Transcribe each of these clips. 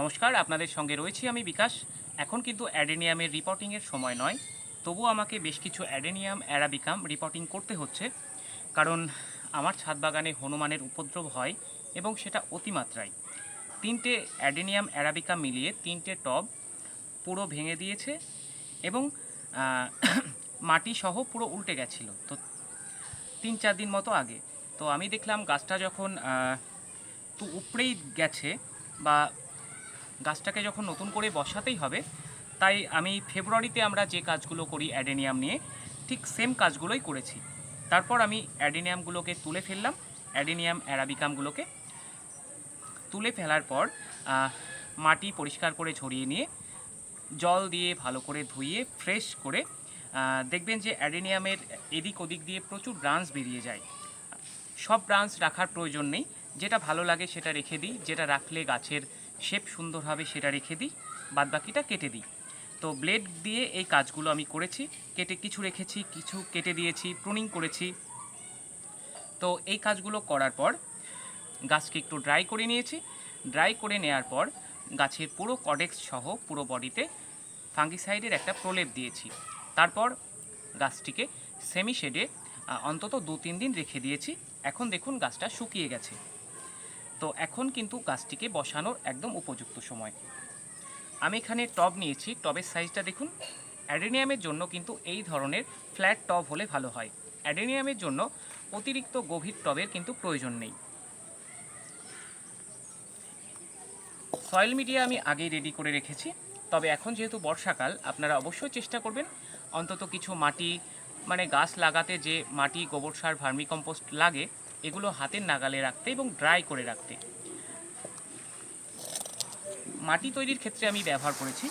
নমস্কার, আপনাদের সঙ্গে রয়েছি আমি বিকাশ। এখন কিন্তু অ্যাডেনিয়ামের রিপোর্টিংয়ের সময় নয় তবুও আমাকে বেশ কিছু অ্যাডেনিয়াম, অ্যারাবিকাম রিপোর্টিং করতে হচ্ছে। কারণ আমার ছাদ বাগানে হনুমানের উপদ্রব হয় এবং সেটা অতিমাত্রায়। তিনটে অ্যাডেনিয়াম অ্যারাবিকা মিলিয়ে তিনটে টব পুরো ভেঙে দিয়েছে এবং মাটি সহ পুরো উল্টে গেছিল। তো তিন চার দিন মতো আগে। তো আমি দেখলাম গাছটা যখন তো উপরেই গেছে বা গাছটাকে যখন নতুন করে বসাতেই হবে, তাই আমি ফেব্রুয়ারিতে আমরা যে কাজগুলো করি অ্যাডেনিয়াম নিয়ে, ঠিক সেম কাজগুলোই করেছি। তারপর আমি অ্যাডেনিয়ামগুলোকে তুলে ফেললাম, অ্যাডেনিয়াম অ্যারাবিকামগুলোকে। তুলে ফেলার পর মাটি পরিষ্কার করে ঝরিয়ে নিয়ে, জল দিয়ে ভালো করে ধুইয়ে ফ্রেশ করে দেখবেন যে অ্যাডেনিয়ামের এদিক ওদিক দিয়ে প্রচুর ব্রাঞ্চ বেরিয়ে যায়। সব ব্রাঞ্চ রাখার প্রয়োজন নেই, যেটা ভালো লাগে সেটা রেখে দিই, যেটা রাখলে গাছের শেপ সুন্দর হবে সেটা রেখে দিই বাদ বাকিটা কেটে দিই। তো ব্লেড দিয়ে এই কাজগুলো আমি করেছি, কেটে কিছু রেখেছি, কিছু কেটে দিয়েছি প্রুনিং করেছি। তো এই কাজগুলো করার পর গাছকে একটু ড্রাই করে নিয়েছি। ড্রাই করে নেওয়ার পর গাছের পুরো কডেক্স সহ পুরো বডিতে ফাঙ্গিসাইডের একটা প্রলেপ দিয়েছি। তারপর গাছটিকে সেমি শেডে অন্তত দু তিন দিন রেখে দিয়েছি। এখন দেখুন গাছটা শুকিয়ে গেছে। তো এখন কিন্তু গাছটিকে বসানোর একদম উপযুক্ত সময়। আমি এখানে টব নিয়েছি, টবের সাইজটা দেখুন। অ্যাডেনিয়ামের জন্য কিন্তু এই ধরনের ফ্ল্যাট টব হলে ভালো হয়। অ্যাডেনিয়ামের জন্য অতিরিক্ত গভীর টবের কিন্তু প্রয়োজন নেই। সয়েল মিডিয়া আমি আগেই রেডি করে রেখেছি। তবে এখন যেহেতু বর্ষাকাল, আপনারা অবশ্যই চেষ্টা করবেন অন্তত কিছু মাটি মানে গাছ লাগাতে যে মাটি, গোবর সার ভার্মি কম্পোস্ট লাগে, এগুলো হাতের নাগালে রাখতে এবং ড্রাই করে রাখতে। মাটি তৈরির ক্ষেত্রে আমি ব্যবহার করেছি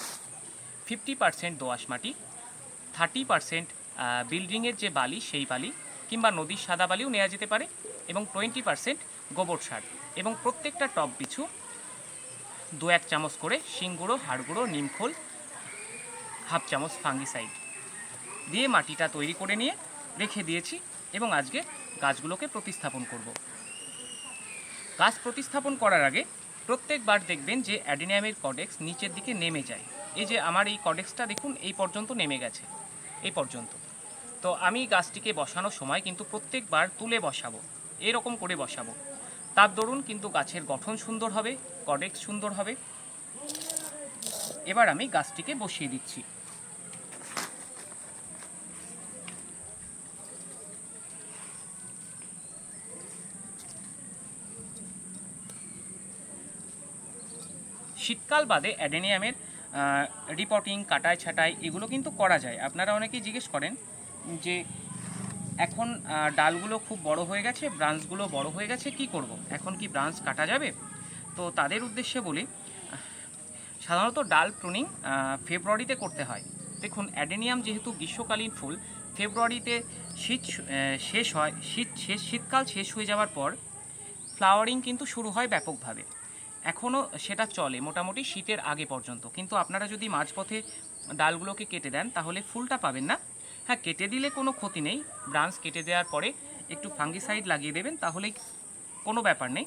ফিফটি পার্সেন্ট দোআঁশ মাটি থার্টি পার্সেন্ট বিল্ডিংয়ের যে বালি, সেই বালি, কিংবা নদীর সাদা বালিও নেওয়া যেতে পারে, এবং টোয়েন্টি পার্সেন্ট গোবর সার এবং প্রত্যেকটা টপ পিছু দু এক চামচ করে শিংগুঁড়ো হাড়গুঁড়ো, নিমখোল, হাফ চামচ ফাঙ্গিসাইড দিয়ে মাটিটা তৈরি করে নিয়ে রেখে দিয়েছি এবং আজকে গাছগুলোকে প্রতিস্থাপন করব। গাছ প্রতিস্থাপন করার আগে প্রত্যেকবার দেখবেন যে অ্যাডিনিয়ামের কডেক্স নিচের দিকে নেমে যায়। এই যে আমার এই কডেক্সটা দেখুন, এই পর্যন্ত নেমে গেছে, এই পর্যন্ত। তো আমি গাছটিকে বসানোর সময় কিন্তু প্রত্যেকবার তুলে বসাবো, এরকম করে বসাবো। তার দরুন কিন্তু গাছের গঠন সুন্দর হবে, কডেক্স সুন্দর হবে। এবার আমি গাছটিকে বসিয়ে দিচ্ছি। শীতকাল বাদে অ্যাডেনিয়ামের রিপোর্টিং, কাটাই, ছাটাই এগুলো কিন্তু করা যায়। আপনারা অনেকেই জিজ্ঞেস করেন যে এখন ডালগুলো খুব বড় হয়ে গেছে, ব্রাঞ্চগুলো বড় হয়ে গেছে, কি করব? এখন কি ব্রাঞ্চ কাটা যাবে? তো তাদের উদ্দেশ্যে বলি, সাধারণত ডাল প্রুনিং ফেব্রুয়ারিতে করতে হয়। দেখুন, অ্যাডেনিয়াম যেহেতু গ্রীষ্মকালীন ফুল, ফেব্রুয়ারিতে শীত শেষ হয়, শীত শেষ শীতকাল শেষ হয়ে যাওয়ার পর, ফ্লাওয়ারিং কিন্তু শুরু হয় ব্যাপকভাবে। এখনও সেটা চলে, মোটামুটি শীতের আগে পর্যন্ত। কিন্তু আপনারা যদি মাঝপথে ডালগুলোকে কেটে দেন, তাহলে ফুলটা পাবেন না। হ্যাঁ কেটে দিলে কোনো ক্ষতি নেই। ব্রাঞ্চ কেটে দেওয়ার পরে একটু ফাঙ্গিসাইড লাগিয়ে দেবেন তাহলেই কোনো ব্যাপার নেই।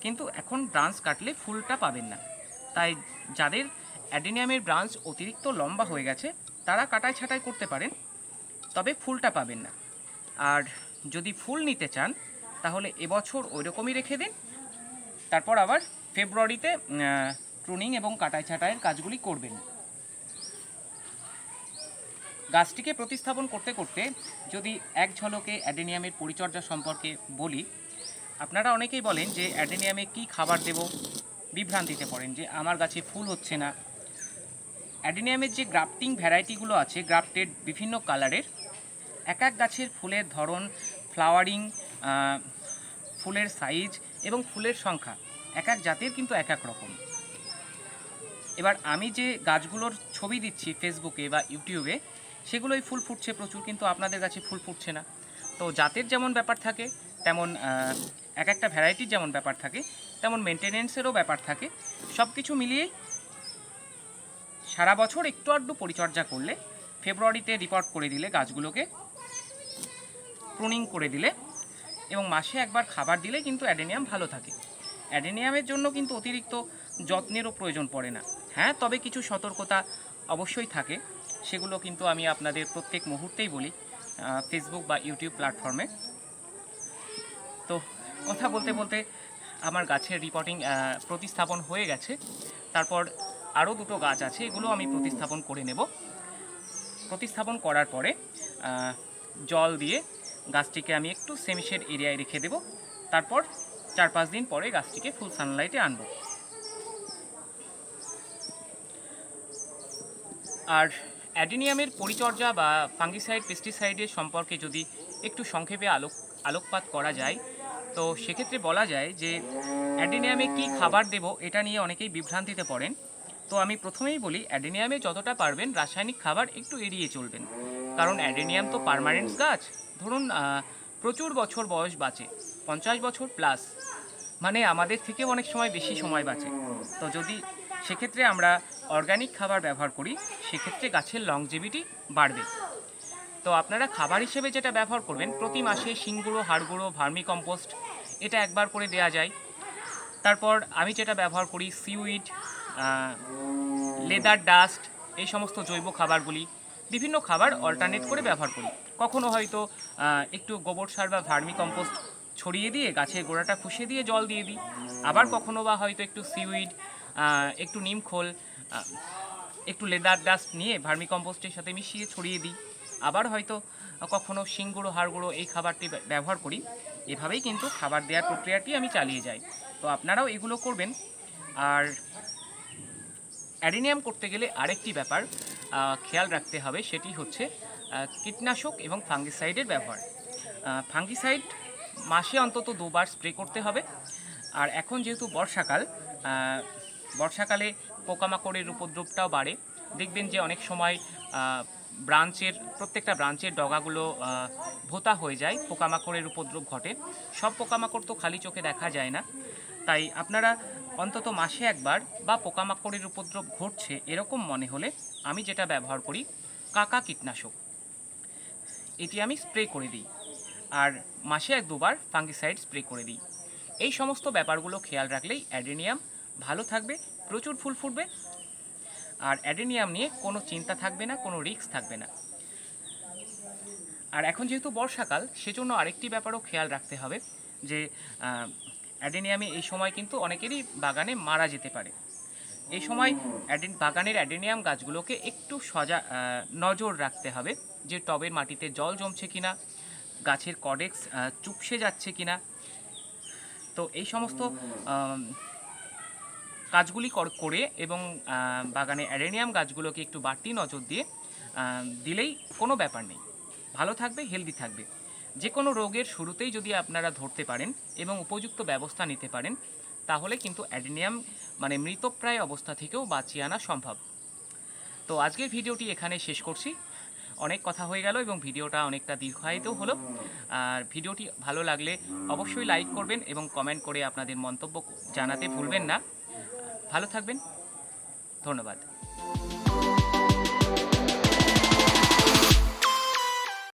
কিন্তু এখন ব্রাঞ্চ কাটলে ফুলটা পাবেন না। তাই যাদের অ্যাডেনিয়ামের ব্রাঞ্চ অতিরিক্ত লম্বা হয়ে গেছে, তারা কাটাই ছাঁটাই করতে পারেন, তবে ফুলটা পাবেন না। আর যদি ফুল নিতে চান, তাহলে এবছর ওই রকমই রেখে দিন। তারপর আবার ফেব্রুয়ারিতে ট্রুনিং এবং কাটাই ছাঁটাইয়ের কাজগুলি করবেন। গাছটিকে প্রতিস্থাপন করতে করতে যদি এক ঝলকে অ্যাডেনিয়ামের পরিচর্যা সম্পর্কে বলি, আপনারা অনেকেই বলেন যে অ্যাডেনিয়ামে কি খাবার দেব, বিভ্রান্তিতে পড়েন যে আমার গাছে ফুল হচ্ছে না। অ্যাডেনিয়ামের যে গ্রাফটিং ভ্যারাইটিগুলো আছে, গ্রাফটেড বিভিন্ন কালারের, এক এক গাছের ফুলের ধরন, ফ্লাওয়ারিং ফুলের সাইজ এবং ফুলের সংখ্যা এক এক জাতের কিন্তু এক এক রকম। এবার আমি যে গাছগুলোর ছবি দিচ্ছি ফেসবুকে বা ইউটিউবে সেগুলোই ফুল ফুটছে প্রচুর, কিন্তু আপনাদের কাছে ফুল ফুটছে না। তো জাতের যেমন ব্যাপার থাকে, তেমন এক একটা ভ্যারাইটির যেমন ব্যাপার থাকে, তেমন মেনটেনেন্সেরও ব্যাপার থাকে। সব কিছু মিলিয়েই সারা বছর একটু আধটু পরিচর্যা করলে ফেব্রুয়ারিতে রিপোর্ট করে দিলে গাছগুলোকে প্রুনিং করে দিলে এবং মাসে একবার খাবার দিলে কিন্তু অ্যাডেনিয়াম ভালো থাকে। অ্যাডেনিয়ামের জন্য কিন্তু অতিরিক্ত যত্নেরও প্রয়োজন পড়ে না। হ্যাঁ তবে কিছু সতর্কতা অবশ্যই থাকে। সেগুলো কিন্তু আমি আপনাদের প্রত্যেক মুহূর্তেই বলি ফেসবুক বা ইউটিউব প্ল্যাটফর্মে তো কথা বলতে বলতে আমার গাছের রিপোর্টিং প্রতিস্থাপন হয়ে গেছে। তারপর আরও দুটো গাছ আছে, এগুলো আমি প্রতিস্থাপন করে নেব। প্রতিস্থাপন করার পরে জল দিয়ে গাছটিকে আমি একটু সেমিশেড এরিয়ায় রেখে দেব। তারপর চার পাঁচ দিন পরে গাছটিকে ফুল সানলাইটে আনব। আর অ্যাডিনিয়ামের পরিচর্যা বা ফাঙ্গিসাইড, পেস্টিসাইডের সম্পর্কে যদি একটু সংক্ষেপে আলোক, আলোকপাত করা যায়, তো সেক্ষেত্রে বলা যায় যে অ্যাডিনিয়ামে কি খাবার দেব এটা নিয়ে অনেকেই বিভ্রান্তিতে পড়েন। তো আমি প্রথমেই বলি, অ্যাডেনিয়ামে যতটা পারবেন রাসায়নিক খাবার একটু এড়িয়ে চলবেন। কারণ অ্যাডেনিয়াম তো পার্মানেন্ট গাছ। ধরুন প্রচুর বছর বয়স বাঁচে। পঞ্চাশ বছর প্লাস মানে আমাদের থেকে অনেক সময় বেশি সময় বাঁচে। তো যদি সেক্ষেত্রে আমরা অর্গানিক খাবার ব্যবহার করি, সেক্ষেত্রে গাছের লংজিভিটি বাড়বে। তো আপনারা খাবার হিসেবে যেটা ব্যবহার করবেন, প্রতি মাসে শিংগুঁড়ো হাড়গুঁড়ো ভার্মি কম্পোস্ট এটা একবার করে দেয়া যায়। তারপর আমি যেটা ব্যবহার করি সিউইড লেদার ডাস্ট এই সমস্ত জৈব খাবারগুলি, বিভিন্ন খাবার অল্টারনেট করে ব্যবহার করি। কখনো হয়তো একটু গোবর সার বা ভার্মি কম্পোস্ট ছড়িয়ে দিয়ে, গাছের গোড়াটা ফুসে দিয়ে জল দিয়ে দিই। আবার কখনো বা হয়তো একটু সিউইড একটু নিম খোল একটু লেদার ডাস্ট নিয়ে ভার্মি কম্পোস্টের সাথে মিশিয়ে ছড়িয়ে দিই। আবার হয়তো কখনো শিংগুঁড়ো হাড়গুঁড়ো এই খাবারটি ব্যবহার করি। এভাবেই কিন্তু খাবার দেওয়ার প্রক্রিয়াটি আমি চালিয়ে যাই। তো আপনারাও এগুলো করবেন। আর অ্যাডিনিয়াম করতে গেলে আরেকটি ব্যাপার খেয়াল রাখতে হবে, সেটি হচ্ছে কীটনাশক এবং ফাঙ্গিসাইডের ব্যবহার। ফাঙ্গিসাইড মাসে অন্তত দুবার স্প্রে করতে হবে। আর এখন যেহেতু বর্ষাকাল বর্ষাকালে পোকামাকড়ের উপদ্রবটাও বাড়ে। দেখবেন যে অনেক সময় ব্রাঞ্চের, প্রত্যেকটা ব্রাঞ্চের ডগাগুলো ভোতা হয়ে যায়, পোকামাকড়ের উপদ্রব ঘটে। সব পোকামাকড় তো খালি চোখে দেখা যায় না। তাই আপনারা অন্তত মাসে একবার বা পোকামাকড়ের উপদ্রব ঘটছে এরকম মনে হলে আমি যেটা ব্যবহার করি, কাকা কীটনাশক। এটি আমি স্প্রে করে দিই। আর মাসে এক দুবার ফাঙ্গিসাইড স্প্রে করে দিই। এই সমস্ত ব্যাপারগুলো খেয়াল রাখলেই অ্যাডেনিয়াম ভালো থাকবে, প্রচুর ফুল ফুটবে। আর অ্যাডেনিয়াম নিয়ে কোনো চিন্তা থাকবে না, কোনো রিস্ক থাকবে না। আর এখন যেহেতু বর্ষাকাল, সেজন্য আরেকটি ব্যাপারও খেয়াল রাখতে হবে যে অ্যাডেনিয়ামে এই সময় কিন্তু অনেকেরই বাগানে মারা যেতে পারে। এই সময় অ্যাডেন, বাগানের অ্যাডেনিয়াম গাছগুলোকে একটু সজা নজর রাখতে হবে যে টবের মাটিতে জল জমছে কিনা। গাছের কডেক্স চুপসে যাচ্ছে কিনা। তো এই সমস্ত কাজগুলি কর- এবং বাগানে অ্যাডেনিয়াম গাছগুলোকে একটু বাড়তি নজর দিয়ে দিলেই কোনো ব্যাপার নেই। ভালো থাকবে, হেলদি থাকবে। যে কোনো রোগের শুরুতেই যদি আপনারা ধরতে পারেন এবং উপযুক্ত ব্যবস্থা নিতে পারেন, তাহলে কিন্তু অ্যাডেনিয়াম মানে মৃতপ্রায় অবস্থা থেকেও বাঁচিয়ে আনা সম্ভব। তো আজকের ভিডিওটি এখানে শেষ করছি। অনেক কথা হয়ে গেল এবং ভিডিওটা অনেকটা দীর্ঘায়িত হলো। আর ভিডিওটি ভালো লাগলে অবশ্যই লাইক করবেন এবং কমেন্ট করে আপনাদের মন্তব্য জানাতে ভুলবেন না। ভালো থাকবেন। ধন্যবাদ।